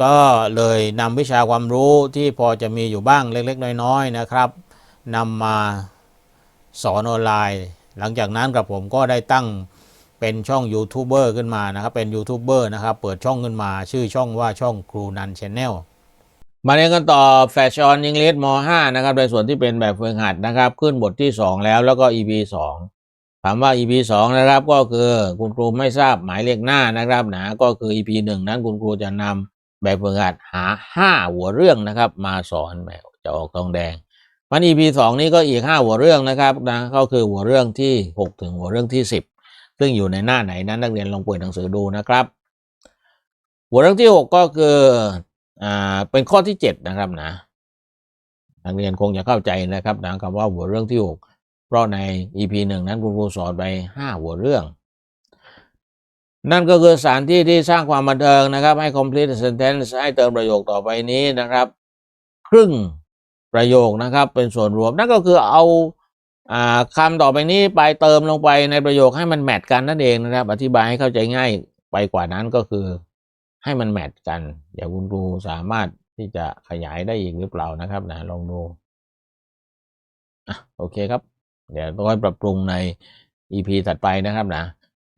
ก็เลยนำวิชาความรู้ที่พอจะมีอยู่บ้างเล็กๆ น้อยๆนะครับนำมาสอนออนไลน์ หลังจากนั้นกับผมก็ได้ตั้งเป็นช่องยูทูบเบอร์ขึ้นมานะครับ เป็นยูทูบเบอร์นะครับ เปิดช่องขึ้นมา ชื่อช่องว่าช่องครูนันชแนลมาเรียนกันต่อแฟชั่นอังกฤษม .5 นะครับ ในส่วนที่เป็นแบบฝึกหัดนะครับ ขึ้นบทที่ 2 แล้วแล้วก็ EP 2ถามว่า EP 2นะครับก็คือคุณครูไม่ทราบหมายเลขหน้านะครับนะก็คือ EP 1 นั้นคุณครูจะนำ แบบฝึกหัดหา5หัวเรื่องนะครับ มาสอนแบบจะออกทองแดงมัน EP 2นี้ก็อีก5หัวเรื่องนะครับนะก็คือหัวเรื่องที่6ถึงหัวเรื่องที่10ซึ่งอยู่ในหน้าไหนนั้นนักเรียนลองเปิดหนังสือดูนะครับ หัวเรื่องที่6ก็คืออ่าเป็นข้อที่7นะครับนะนักเรียนคงจะเข้าใจนะครับนะคำว่าหัวเรื่องที่6เพราะใน EP หนึ่งนั้นคุณครูสอนไป5หัวเรื่อง นั่นก็คือสถานที่ที่สร้างความบันเทิงนะครับ ให้ complete sentence ให้เติมประโยคต่อไปนี้นะครับ ครึ่งประโยคนะครับ เป็นส่วนรวมนั่นก็คือเอาอาคำต่อไปนี้ไปเติมลงไปในประโยคให้มันแมทกันนั่นเองนะครับ อธิบายให้เข้าใจง่ายไปกว่านั้นก็คือ ให้มันแมทกันเดี๋ยวคุณครูสามารถที่จะขยายได้อีกหรือเปล่านะครับนะลองดูอะโอเคครับ เดี๋ยวต้องปรับปรุงใน EP ถัดไปนะครับนะ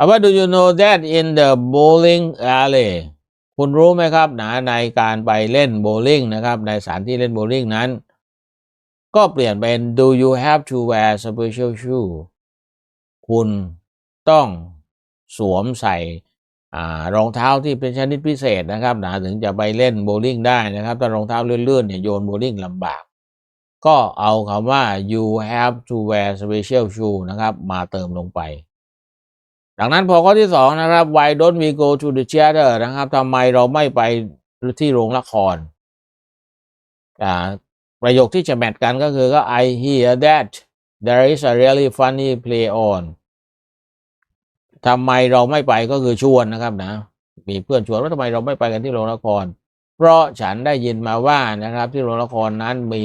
How do you know that in the bowling alley คุณรู้ไหมครับนะในการไปเล่นโบว์ลิ่งนะครับ ในสถานที่เล่นโบว์ลิ่งนั้น ก็เปลี่ยนเป็น Do you have to wear special shoe คุณต้องสวมใส่รองเท้าที่เป็นชนิดพิเศษนะครับนะถึงจะไปเล่นโบว์ลิ่งได้นะครับถ้ารองเท้าเลื่อนๆเนี่ยโยนโบว์ลิ่งลำบาก ก็เอาคำว่า you have to wear special shoe นะครับ มาเติมลงไป ดังนั้นพอข้อที่สองนะครับ why don't we go to the theater นะครับทำไมเราไม่ไปที่โรงละครอ่าประโยคที่จะแมทกันก็คือก็ I hear that there is a really funny play on ทำไมเราไม่ไปก็คือชวนนะครับนะ มีเพื่อนชวนว่าทำไมเราไม่ไปกันที่โรงละคร เพราะฉันได้ยินมาว่านะครับ ที่โรงละครนั้นมี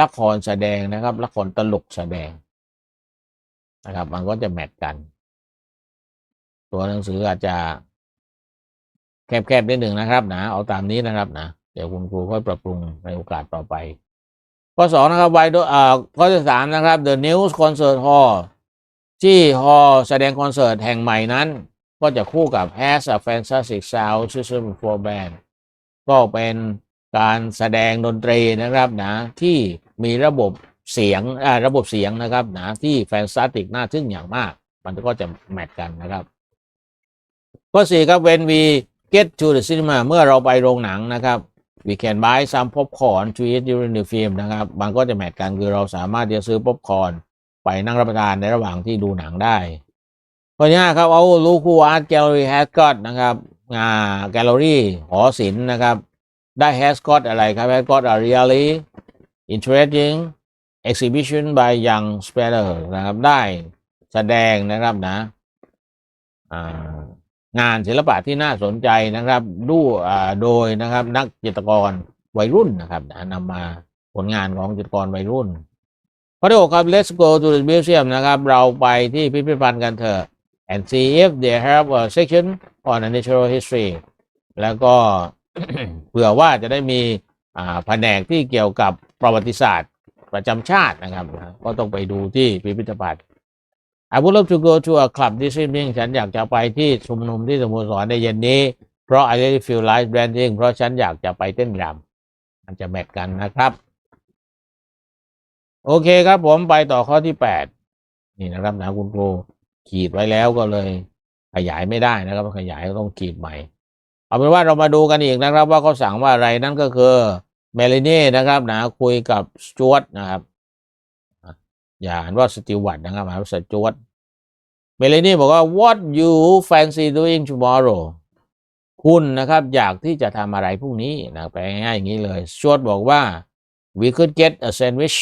ละครแสดงนะครับ ละครตลกแสดงนะครับ มันก็จะแมทกัน ตัวหนังสืออาจจะแคบๆนิดหนึ่งนะครับนะเอาตามนี้นะครับนะเดี๋ยวคุณครูค่อยปรับปรุงในโอกาสต่อไปข้อสองนะครับไวโดอ่าข้อที่สามนะครับ The News Concert Hall ที่ฮอลแสดงคอนเสิร์ตแห่งใหม่นั้น ก็จะคู่กับ Has a Fantastic Sound System for Band ก็เป็นการแสดงดนตรีนะครับนะที่มีระบบเสียงระบบเสียงนะครับนะที่แฟนตาติกน่าทึ่งอย่างมาก มันก็จะแมทกันนะครับ ข้อสี่ครับ when we get to the cinema เมื่อเราไปโรงหนังนะครับ we can buy some popcorn to eat during the film นะครับมันก็จะแมทกันคือเราสามารถจะซื้อป๊อปคอร์นไปนั่งรับประทานในระหว่างที่ดูหนังได้ข้อห้าครับเอาลูคูอาร์ตแกลเลอรี่แฮสกอตนะครับงาแกลเลอรี่หอศิลป์นะครับ ได้แฮสกอตอะไรครับแฮสกอต a really interesting exhibition by young speller นะครับได้แสดงนะครับนะอ่า งานศิลปะที่น่าสนใจนะครับดูอ่าโดยนะครับนักจิตรกรวัยรุ่นนะครับนำมาผลงานของจิตรกรวัยรุ่นข้อที่หกครับ let's go to the museum นะครับ เราไปที่พิพิธภัณฑ์กันเถอะ and see if they have a section on natural history แล้วก็เผื่อว่าจะได้มีอ่าแผนกที่เกี่ยวกับประวัติศาสตร์ประจำชาตินะครับ ก็ต้องไปดูที่พิพิธภัณฑ์ I would love to go to a club this evening ฉันอยากจะไปที่ชุมนุมที่สโมสรในเย็นนี้ เพราะ I really feel like dancing เพราะฉันอยากจะไปเต้นรำมันจะแมทกันนะครับ โอเคครับผมไปต่อข้อที่แปดนี่นะครับนะคุณครูขีดไว้แล้วก็เลย ขยายไม่ได้นะครับ ขยายก็ต้องขีดใหม่ เอาเป็นว่าเรามาดูกันอีกนะครับ ว่าเขาสั่งว่าอะไรนั่นก็คือเมลินี่นะครับนะคุยกับสจวตนะครับอย่าอ่านว่าสติวัตนะครับอ่านว่าสจวต เมเลนี่บอกว่า what you fancy doing tomorrow คุณนะครับอยากที่จะทำอะไรพรุ่งนี้นะแปลง่ายๆอย่างนี้เลยชวตบอกว่า we could get a sandwich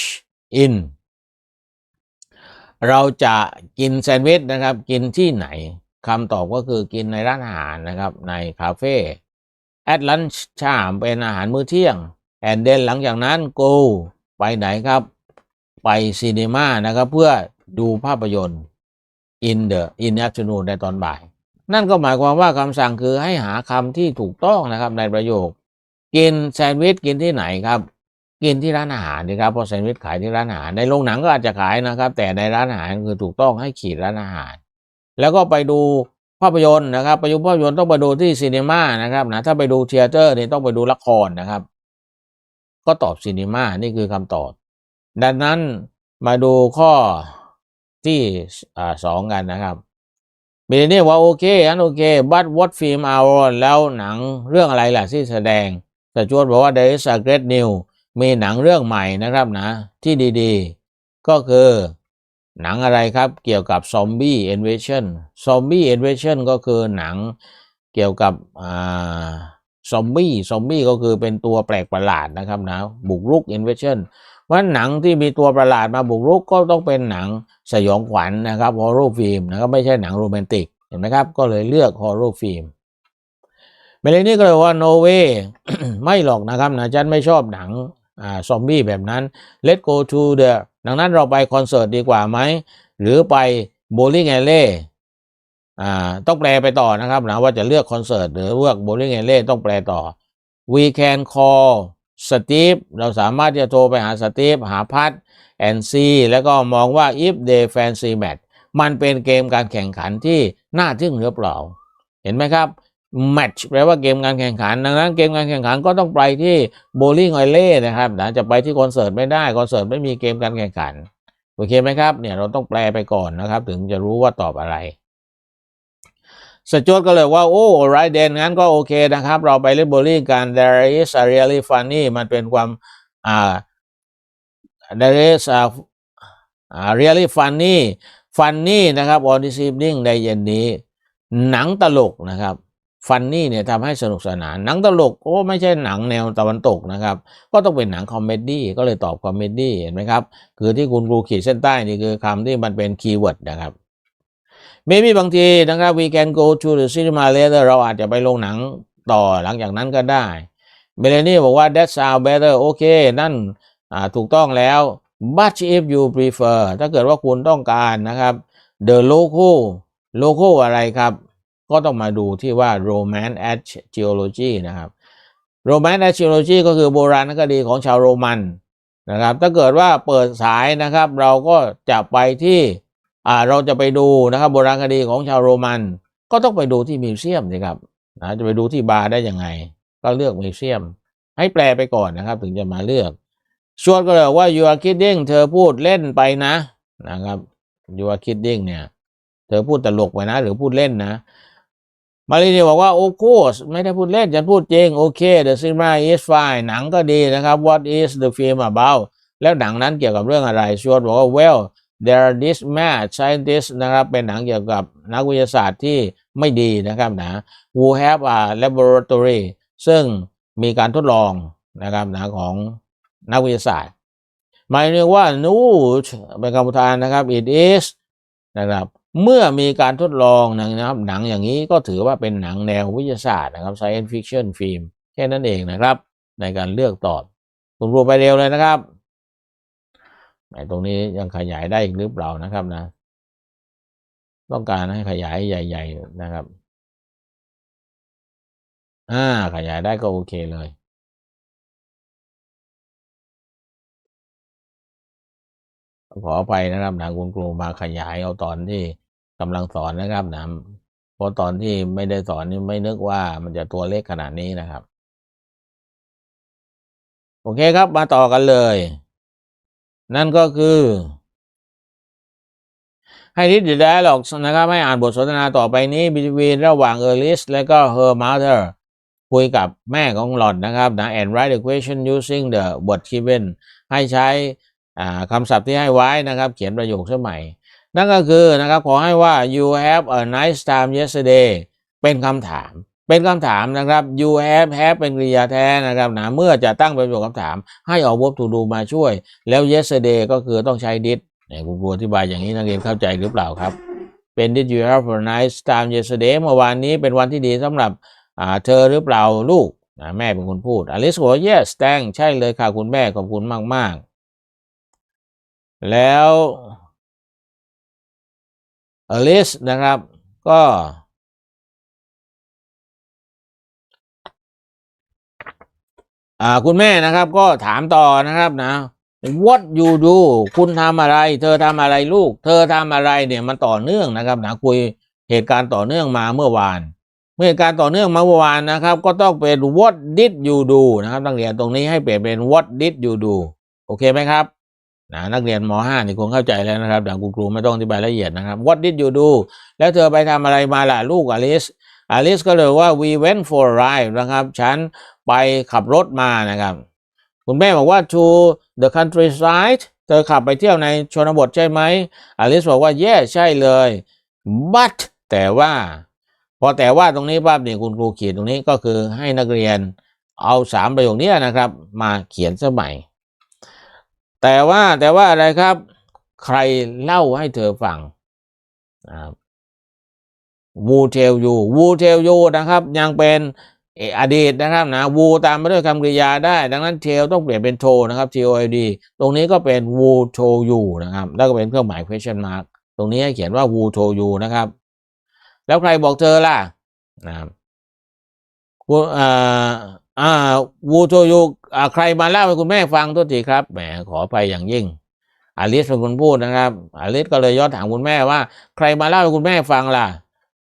in เราจะกินแซนด์วิชนะครับ กินที่ไหนคำตอบก็คือกินในร้านอาหารนะครับ ในคาเฟ่ at lunch time เป็นอาหารมื้อเที่ยง and then หลังจากนั้น go ไปไหนครับ ไปซีนีมานะครับ เพื่อดูภาพยนตร์ in the in the afternoon ในตอนบ่าย นั่นก็หมายความว่าคำสั่งคือให้หาคำที่ถูกต้องนะครับในประโยค กินแซนด์วิชกินที่ไหนครับ กินที่ร้านอาหารดีครับเพราะแซนด์วิชขายที่ร้านอาหาร ในโรงหนังก็อาจจะขายนะครับ แต่ในร้านอาหารคือถูกต้องให้ขีดร้านอาหาร แล้วก็ไปดูภาพยนตร์นะครับไปดูภาพยนตร์ต้องไปดูที่ซีนีมานะครับนะถ้าไปดูเทเตอร์นี่ต้องไปดูละครนะครับ ก็ตอบซีนีมานี่คือคำตอบ ดังนั้นมาดูข้อ ที่สองกันนะครับเบลนี่ว่าโอเคอันโอเค but what film are แล้วหนังเรื่องอะไรล่ะที่แสดงแต่จวดบอกว่า there is a great new มีหนังเรื่องใหม่นะครับนะ ที่ดีๆ ก็คือหนังอะไรครับเกี่ยวกับซอมบี้ invasion ซอมบี้ invasion ก็คือหนังเกี่ยวกับซอมบี้ซอมบี้ก็คือเป็นตัวแปลกประหลาดนะครับนะบุกรุก invasion เพราะฉะ นั้นหนังที่มีตัวประหลาดมาบุกรุกก็ต้องเป็นหนังสยองขวัญนะครับฮอ r ์ r ฟิล์มนะครับไม่ใช่หนังโรแมนติกเห็นไหมครับ ก็เลยเลือกฮอ r ์ r ฟิล์มเมเลนี่ก็เลยว่าโนเวไม่หรอกนะครับนะฉันไม่ชอบหนังอ่าซอมบี้แบบนั้น Let's go to the ดังนั้นเราไปคอนเสิร์ตดีกว่าไหม หรือไปโบลิ่งแอเล่อ่าต้องแปลไปต่อนะครับนะว่าจะเลือกคอนเสิร์ตหรือเลือกโบลิ่งแอเล่ต้องแปลต่อ we can call สตีฟเราสามารถที่จะโทรไปหาสตีฟหาพัทแอนซีแล้วก็มองว่า if they fancy match มันเป็นเกมการแข่งขันที่น่าทึ่งหรือเปล่า เห็นไหมครับ match แปลว่าเกมการแข่งขัน ดังนั้นเกมการแข่งขันก็ต้องไปที่โบลิ่งไอเล่นะครับนะจะไปที่คอนเสิร์ตไม่ได้ คอนเสิร์ตไม่มีเกมการแข่งขัน โอเคไหมครับ เนี่ยเราต้องแปลไปก่อนนะครับ ถึงจะรู้ว่าตอบอะไร สจวตก็เลยว่า โอ้ไรเดนงั้นก็โอเคนะครับ เราไปเล่นโบลิ่งกัน there is a really funny มันเป็นความอ่า there is a really funny funny นะครับ on this evening ในเย็นนี้ หนังตลกนะครับฟันนี่เนี่ยทำให้สนุกสนาน หนังตลกโอ้ไม่ใช่หนังแนวตะวันตกนะครับ ก็ต้องเป็นหนังคอมเมดี้ก็เลยตอบคอมเมดี้เห็นไหมครับ คือที่คุณครูขีดเส้นใต้นี่คือคำที่มันเป็นคีย์เวิร์ดนะครับ เมมี่บางทีนะครับ we can go to the cinema later เราอาจจะไปโรงหนังต่อหลังจากนั้นก็ได้เมเลนี่บอกว่า that sound better โอเค นั่นถูกต้องแล้ว but if you prefer ถ้าเกิดว่าคุณต้องการนะครับ the logo logo อะไรครับ ก็ต้องมาดูที่ว่า romance at geology นะครับ romance at geology ก็คือโบราณคดีของชาวโรมันนะครับ ถ้าเกิดว่าเปิดสายนะครับ เราก็จะไปที่ อ่าเราจะไปดูนะครับโบราณคดีของชาวโรมัน ก็ต้องไปดูที่มิวเซียมสิครับนะจะไปดูที่บาร์ได้ยังไง ก็เลือกมิวเซียม ให้แปลไปก่อนนะครับ ถึงจะมาเลือกชวดก็เลยว่า you are kidding เธอพูดเล่นไปนะนะครับ you are kidding เนี่ย เธอพูดตลกไปนะ หรือพูดเล่นนะมารีนี่บอกว่า of course ไม่ได้พูดเล่นฉันพูดจริง โอเค the cinema is fine หนังก็ดีนะครับ what is the film about แล้วหนังนั้นเกี่ยวกับเรื่องอะไรชวดบอกว่า well there this mad scientist นะครับเป็นหนังเกี่ยวกับนักวิทยาศาสตร์ที่ไม่ดีนะครับนะ who have a laboratory ซึ่งมีการทดลองนะครับนะของนักวิทยาศาสตร์หมายถึงว่า no เป็นคำอุทานนะครับ it is นะครับเมื่อมีการทดลองนะครับหนังอย่างนี้ก็ถือว่าเป็นหนังแนววิทยาศาสตร์นะครับ science fiction film แค่นั้นเองนะครับ ในการเลือกตอบคุณรูไปเร็วเลยนะครับ ไหนตรงนี้ยังขยายได้อีกหรือเปล่านะครับนะ ต้องการให้ขยายใหญ่ ๆ นะครับ อ่า ขยายได้ก็โอเคเลย ขออภัยนะครับนะคุณครูมาขยายเอาตอนที่กำลังสอนนะครับนะเพราะตอนที่ไม่ได้สอนนี่ไม่นึกว่ามันจะตัวเล็กขนาดนี้นะครับ โอเคครับ มาต่อกันเลย นั่นก็คือ ให้ทิดเด a หรอกนะครับให้อ่านบทสนทนาต่อไปนี้ between ระหว่างเออริสและก็ her mother คุยกับแม่ของหลอนนะครับนะ and write the question using the word given ให้ใช้คำศัพท์ที่ให้ไว้นะครับ เขียนประโยคสมัย นั่นก็คือนะครับขอให้ว่า you have a nice time yesterday เป็นคำถาม เป็นคำถามนะครับ you have have เป็นกริยาแท้นะครับนะเมื่อจะตั้งเป็นประโยคคำถาม ให้เอา verb to do มาช่วย แล้ว yesterday ก็คือต้องใช้ did เนี่ยคุณครูอธิบายอย่างนี้นักเรียนเข้าใจหรือเปล่าครับ เป็น did you have a nice time yesterday เมื่อวานนี้เป็นวันที่ดีสำหรับอ่าเธอหรือเปล่าลูกนะแม่เป็นคนพูดอลิสบอกว่า yes thank ใช่เลยค่ะคุณแม่ขอบคุณมาก ๆ แล้วอลิสนะครับก็ อ่าคุณแม่นะครับก็ถามต่อนะครับนะ what you do คุณทำอะไร เธอทำอะไรลูก เธอทำอะไรเนี่ยมันต่อเนื่องนะครับนะคุยเหตุการณ์ต่อเนื่องมาเมื่อวานเมื่อเหตุการณ์ต่อเนื่องมาเมื่อวานนะครับ ก็ต้องเป็น what did you do นะครับ นักเรียนตรงนี้ให้เปลี่ยนเป็น what did you do โอเคไหมครับนะนักเรียนม .5 นี่คงเข้าใจแล้วนะครับแต่คุณครูไม่ต้องอธิบายละเอียดนะครับ what did you do แล้วเธอไปทำอะไรมาล่ะลูกอลิส อลิสก็เลยว่า we went for a ride นะครับ ฉันไปขับรถมานะครับ คุณแม่บอกว่า to the countryside เธอขับไปเที่ยวในชนบทใช่ไหมอลิสบอกว่า yes ใช่เลย but แต่ว่า พอแต่ว่าตรงนี้ปั๊บเนี่ยคุณครูเขียนตรงนี้ก็คือให้นักเรียนเอาสามประโยคนี้นะครับ มาเขียนสมัย แต่ว่าแต่ว่าอะไรครับ ใครเล่าให้เธอฟังนะครับ วูเทลยูวูเทลยูนะครับ ยังเป็นอดีตนะครับนะวูตามมาด้วยคำกริยาได้ ดังนั้นเทลต้องเปลี่ยนเป็นโทนะครับ T O L D ตรงนี้ก็เป็นวูโทยูนะครับ แล้วก็เป็นเครื่องหมาย question mark ตรงนี้เขียนว่าวูโทยูนะครับ แล้วใครบอกเธอล่ะนะครับวูอ่าอ่าวูโทยูอ่าใครมาเล่าให้คุณแม่ฟังตัวทีครับแหมขอไปอย่างยิ่งอลิสเป็นคนพูดนะครับอลิสก็เลยย้อนถามคุณแม่ว่า ใครมาเล่าให้คุณแม่ฟังล่ะ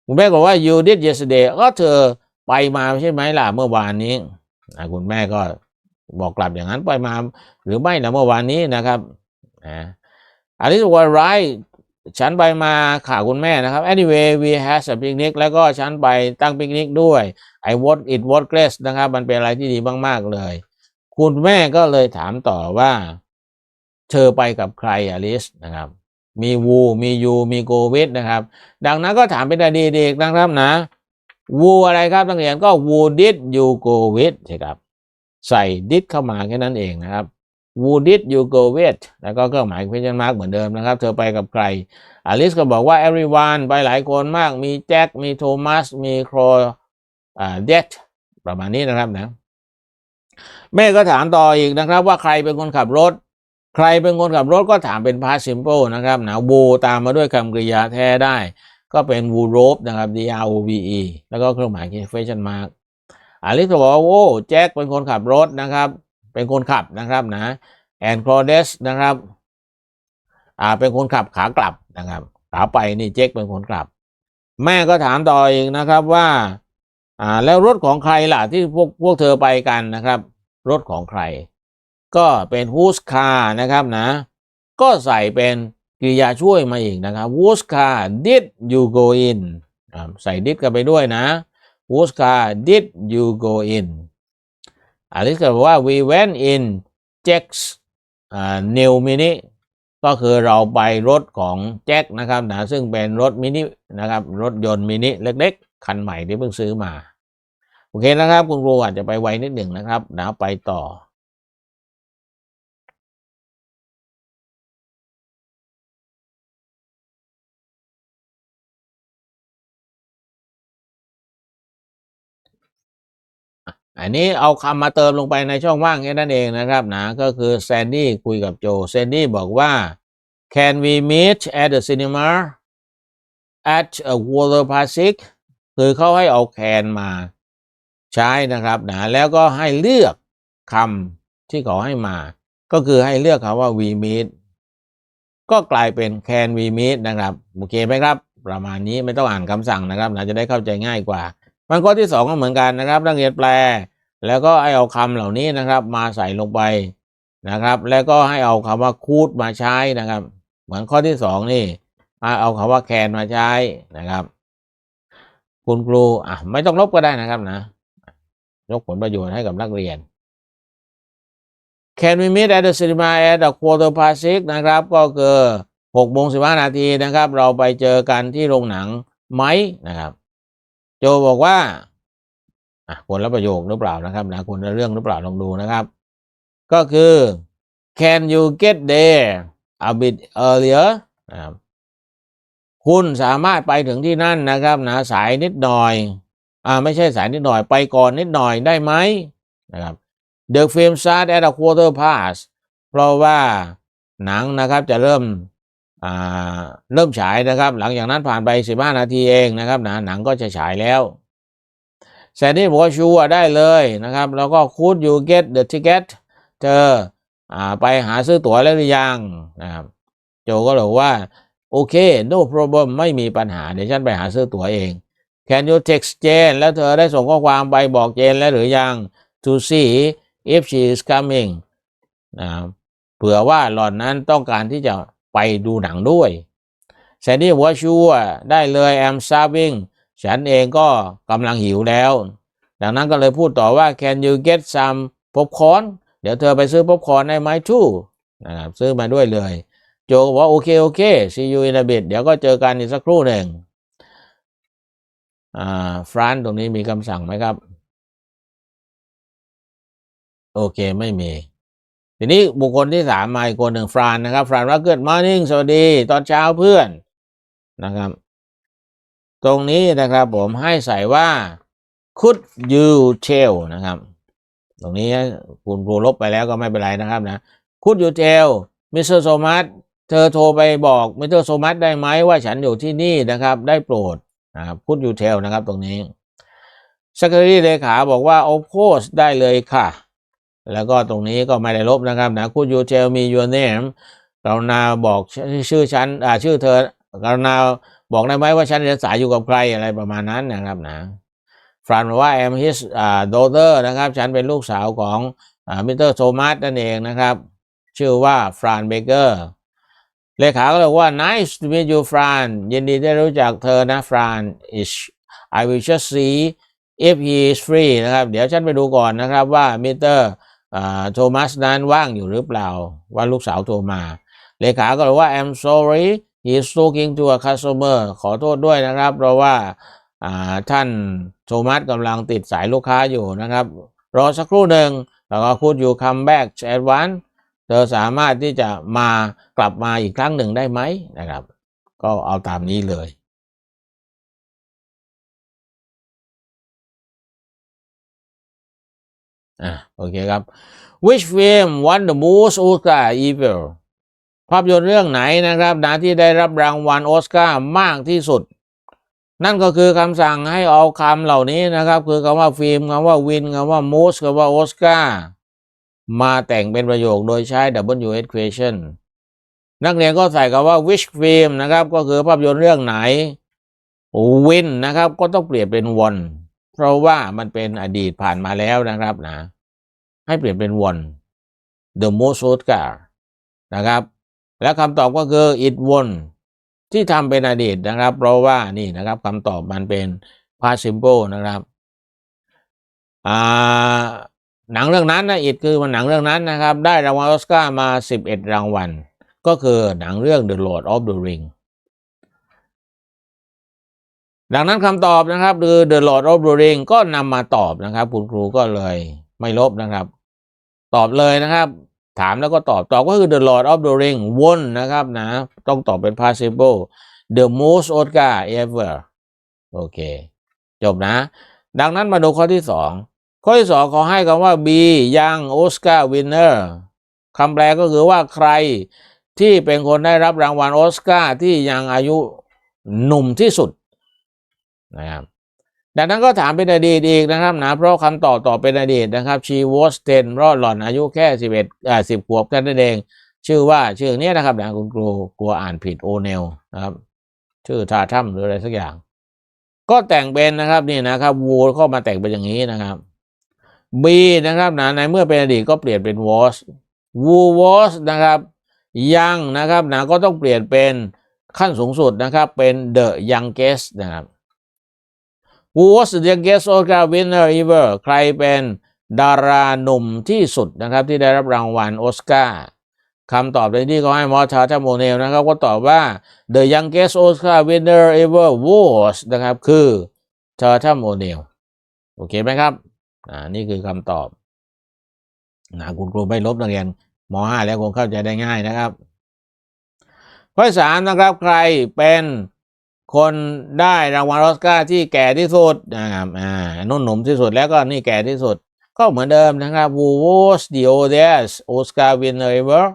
คุณแม่บอกว่า you did yesterday ก็เธอไปมาใช่ไหมล่ะเมื่อวานนี้นะคุณแม่ก็บอกกลับอย่างนั้นไปมาหรือไม่นะเมื่อวานนี้นะครับนะอันนี้ว่า right ฉันไปมาข่าวคุณแม่นะครับ anyway we had a picnic แล้วก็ฉันไปตั้งปิกนิกด้วย I was it was great นะครับ มันเป็นอะไรที่ดีมากๆเลย คุณแม่ก็เลยถามต่อว่า เธอไปกับใครอลิสนะครับ มีวูมียูมีโกวิดนะครับ ดังนั้นก็ถามเป็นอดีตอีกนะครับนะวูอะไรครับนักเรียนก็วูดิดยูโกวิดใช่ครับ ใส่ดิดเข้ามาแค่นั้นเองนะครับวูดิดยูโกวิดแล้วก็เครื่องหมาย question mark เหมือนเดิมนะครับ เธอไปกับใครอลิสก็บอกว่า everyone ไปหลายคนมาก มีแจ็ค มีโทมัส มีโครอ่าเดดประมาณนี้นะครับนะ แม่ก็ถามต่ออีกนะครับ ว่าใครเป็นคนขับรถ ใครเป็นคนขับรถก็ถามเป็น past simple นะครับนะวูตามมาด้วยคำกริยาแท้ได้ ก็เป็น w o r o p e นะครับ D R O V E แล้วก็เครื่องหมาย question mark อลิสบอกว่าโอ้แจ็คเป็นคนขับรถนะครับ เป็นคนขับนะครับนะแอนคลอเดสนะครับอ่าเป็นคนขับขากลับนะครับขาไปนี่แจ็คเป็นคนขับ แม่ก็ถามต่ออีกนะครับว่าอ่าแล้วรถของใครล่ะที่พวกพวกเธอไปกันนะครับ รถของใคร ก็เป็น whose car นะครับนะ ก็ใส่เป็นกริยาช่วยมาอีกนะครับ whose car did you go in ใส่ did กันไปด้วยนะ whose car did you go in อลิสก็บอกว่า we went in Jack's new mini ก็คือเราไปรถของแจ็คนะครับนะซึ่งเป็นรถมินินะครับรถยนต์มินิเล็กๆ คันใหม่ที่เพิ่งซื้อมา โอเคนะครับ คุณครูอาจจะไปไวนิดหนึ่งนะครับนะไปต่อ อันนี้เอาคำมาเติมลงไปในช่องว่างแค่นั้นเองนะครับนะก็คือแซนดี้คุยกับโจแซนดี้บอกว่า can we meet at the cinema at a water Pacific คือเขาให้เอาแคนมาใช้นะครับนะแล้วก็ให้เลือกคำที่เขาให้มา ก็คือให้เลือกคำว่า we meet ก็กลายเป็น can we meet นะครับ โอเคไหมครับ ประมาณนี้ไม่ต้องอ่านคำสั่งนะครับนะจะได้เข้าใจง่ายกว่า มันข้อที่สองก็เหมือนกันนะครับนักเรียนแปล แล้วก็ให้เอาคำเหล่านี้นะครับ มาใส่ลงไปนะครับ แล้วก็ให้เอาคำว่าคูดมาใช้นะครับ เหมือนข้อที่สองนี่เอาคำว่าแคนมาใช้นะครับ คุณครูอะไม่ต้องลบก็ได้นะครับนะ ยกผลประโยชน์ให้กับนักเรียน Can we meet at the cinema at a quarter past six นะครับ ก็คือหกโมงสิบห้านาทีนะครับ เราไปเจอกันที่โรงหนังไหมนะครับ โจบอกว่าอะคนละประโยคหรือเปล่านะครับนะคนละเรื่องหรือเปล่าลองดูนะครับ ก็คือ can you get there a bit earlier นะครับคุณสามารถไปถึงที่นั่นนะครับนะสายนิดหน่อยอ่าไม่ใช่สายนิดหน่อยไปก่อนนิดหน่อยได้ไหมนะครับ The film start at a quarter past เพราะว่าหนังนะครับจะเริ่ม เริ่มฉายนะครับ หลังจากนั้นผ่านไป 15 นาทีเองนะครับนะหนังก็จะฉายแล้วแซนดี้บอกว่าชัวร์ได้เลยนะครับ แล้วก็ could you get the ticket เธอไปหาซื้อตั๋วแล้วหรือยังนะครับ โจก็บอกว่า โอเค no problem ไม่มีปัญหา เดี๋ยวฉันไปหาซื้อตั๋วเอง Can you text Jane แล้วเธอได้ส่งข้อความไปบอกเจนแล้วหรือยัง to see if she is coming นะครับเผื่อว่าหล่อนนั้นต้องการที่จะ ไปดูหนังด้วยแซนดี้บอกว่าชัวได้เลย I'm starving ฉันเองก็กำลังหิวแล้ว ดังนั้นก็เลยพูดต่อว่า Can you get some popcorn เดี๋ยวเธอไปซื้อ popcorn ได้ไหม too นะครับซื้อมาด้วยเลย โจก็บอกว่าโอเค โอเค see you in a bit เดี๋ยวก็เจอกันอีกสักครู่หนึ่งอ่าฟรานตรงนี้มีคำสั่งไหมครับ โอเคไม่มี ทีนี้บุคคลที่สามมาอีกคนหนึ่งฟรานนะครับฟรานว่าเกิดมาร์นิ่งสวัสดี ตอนเช้าเพื่อนนะครับ ตรงนี้นะครับผมให้ใส่ว่า could you tell นะครับ ตรงนี้คุณครูลบไปแล้วก็ไม่เป็นไรนะครับนะ could you tell Mr. Thomas เธอโทรไปบอก Mr. Thomas ได้ไหมว่าฉันอยู่ที่นี่นะครับ ได้โปรดนะครับ could you tell นะครับตรงนี้ Secretary เลขาบอกว่า of course ได้เลยค่ะ แล้วก็ตรงนี้ก็ไม่ได้ลบนะครับนะ could you tell me your name กรุณาบอกชื่อฉันอ่าชื่อเธอกรุณาบอกได้ไหมว่าฉันเรียนสายอยู่กับใครอะไรประมาณนั้นนะครับนะฟรานบอกว่า I'm his อ่า daughter นะครับ ฉันเป็นลูกสาวของอ่ามิสเตอร์โทมัสนั่นเองนะครับ ชื่อว่าฟรานเบเกอร์เลขาก็เลยว่า nice to meet you ฟรานยินดีได้รู้จักเธอนะฟราน is I will just see if he is free นะครับ เดี๋ยวฉันไปดูก่อนนะครับว่ามิสเตอร์ โทมัสนั้นว่างอยู่หรือเปล่าว่าลูกสาวโทรมา เลขาก็เลยว่า I'm sorry he's talking to a customer ขอโทษด้วยนะครับ เพราะว่าท่านโทมัสกำลังติดสายลูกค้าอยู่นะครับ รอสักครู่หนึ่งแล้วก็คุณอยู่ come back at once เธอสามารถที่จะมากลับมาอีกครั้งหนึ่งได้ไหมนะครับ ก็เอาตามนี้เลย อะโอเคครับ which film won the most Oscar ever ภาพยนตร์เรื่องไหนนะครับนะที่ได้รับรางวัลออสการ์มากที่สุด นั่นก็คือคำสั่งให้เอาคำเหล่านี้นะครับ คือคำว่าฟิล์มคำว่าวินคำว่า most คำว่าออสการ์มาแต่งเป็นประโยคโดยใช้ WH question นักเรียนก็ใส่คำว่า which film นะครับ ก็คือภาพยนตร์เรื่องไหน win นะครับ ก็ต้องเปลี่ยนเป็น one เพราะว่ามันเป็นอดีตผ่านมาแล้วนะครับนะ ให้เปลี่ยนเป็น won the most Oscar นะครับ และคำตอบก็คือ it won ที่ทำเป็นอดีตนะครับ เพราะว่านี่นะครับคำตอบมันเป็น past simple นะครับหนังเรื่องนั้นนะ it คือมันหนังเรื่องนั้นนะครับ ได้รางวัลออสการ์มา 11 รางวัล ก็คือหนังเรื่อง The Lord of the Ring ดังนั้นคำตอบนะครับคือ The Lord of the Ring ก็นำมาตอบนะครับ คุณครูก็เลยไม่ลบนะครับ ตอบเลยนะครับ ถามแล้วก็ตอบตอบก็คือ The Lord of the Ring won นะครับนะ ต้องตอบเป็น possible the most Oscar ever โอเค จบนะ ดังนั้นมาดูข้อที่สองข้อที่สองเขาให้คำว่า B young Oscar winner คำแปลก็คือว่าใครที่เป็นคนได้รับรางวัลออสการ์ที่ยังอายุหนุ่มที่สุด นะครับดังนั้นก็ถามเป็นอดีตอีกนะครับนะเพราะคำตอบตอบเป็นอดีตนะครับ she was 10เพราะหล่อนอายุแค่ 11อ่า10ขวบแค่นั้นเอง ชื่อว่าชื่อเนี้ยนะครับนะคุณครูกลัวอ่านผิดโอเนลนะครับ ชื่อทาทัมหรืออะไรสักอย่าง ก็แต่งเป็นนะครับนี่นะครับวูเข้ามาแต่งเป็นอย่างนี้นะครับ B นะครับนะในเมื่อเป็นอดีตก็เปลี่ยนเป็น was who was นะครับยังนะครับนะก็ต้องเปลี่ยนเป็นขั้นสูงสุดนะครับเป็น the youngest นะครับ Who was the youngest Oscar winner ever ใครเป็นดาราหนุ่มที่สุดนะครับที่ได้รับรางวัลออสการ์คำตอบในที่เขาให้มอชาร์ทโมเนลนะครับก็ตอบว่า the youngest Oscar winner ever was นะครับคือชาร์ทโมเนลโอเคไหมครับอ่านี่คือคำตอบนะคุณครูไม่ลบนักเรียนม .5 แล้วคงเข้าใจได้ง่ายนะครับข้อสามนะครับใครเป็น คนได้รางวัลออสการ์ที่แก่ที่สุดนะครับอ่านุ่นหนุ่มที่สุดแล้วก็นี่แก่ที่สุด ก็เหมือนเดิมนะครับ Who was the oldest Oscar winner ever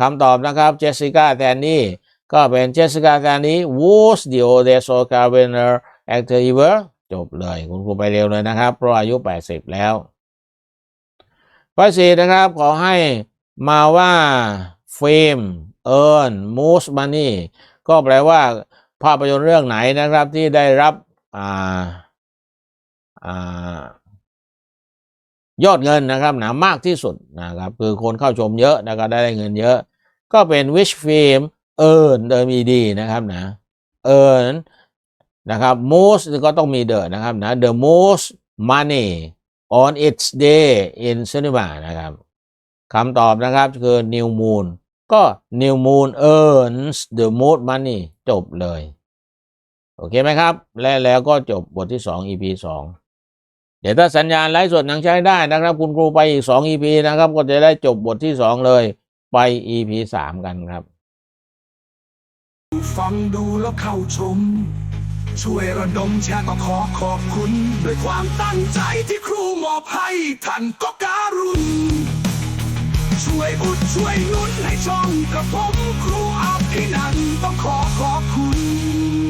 คำตอบนะครับเจสสิก้าแทนนี่ก็เป็นเจสสิก้าแทนนี่ was the oldest Oscar winner actor ever จบเลยคุณครูไปเร็วเลยนะครับ เพราะอายุ 80 แล้วข้อสี่นะครับ ขอให้มาว่าฟิล์มเอิร์นมูสมันนี่ก็แปลว่า ภาพยนตร์เรื่องไหนนะครับที่ได้รับอ่าอ่ายอดเงินนะครับหนะมากที่สุดนะครับคือคนเข้าชมเยอะนะครับได้เงินเยอะ ก็เป็น which film earn เดิม ed นะครับนะ earn นะครับ most ก็ต้องมี the นะครับนะ the most money on its day in cinema นะครับคำตอบนะครับคือ new moon ก็ new moon earns the most money จบเลย โอเคไหมครับ และแล้วก็จบบทที่ 2 EP 2 เดี๋ยวถ้าสัญญาณไลฟ์สดยังใช้ได้นะครับ คุณครูไปอีก 2 EP นะครับ ก็จะได้จบบทที่ 2 เลยไป EP 3 กันครับ ฟังดูแล้วเข้าชม ช่วยระดมแชร์ก็ขอขอบคุณ ด้วยความตั้งใจที่ครูมอบให้ท่านก็การุณ ช่วยอุดช่วยนุนให้ช่องกับผมครูอาพินันต้องขอขอบคุณ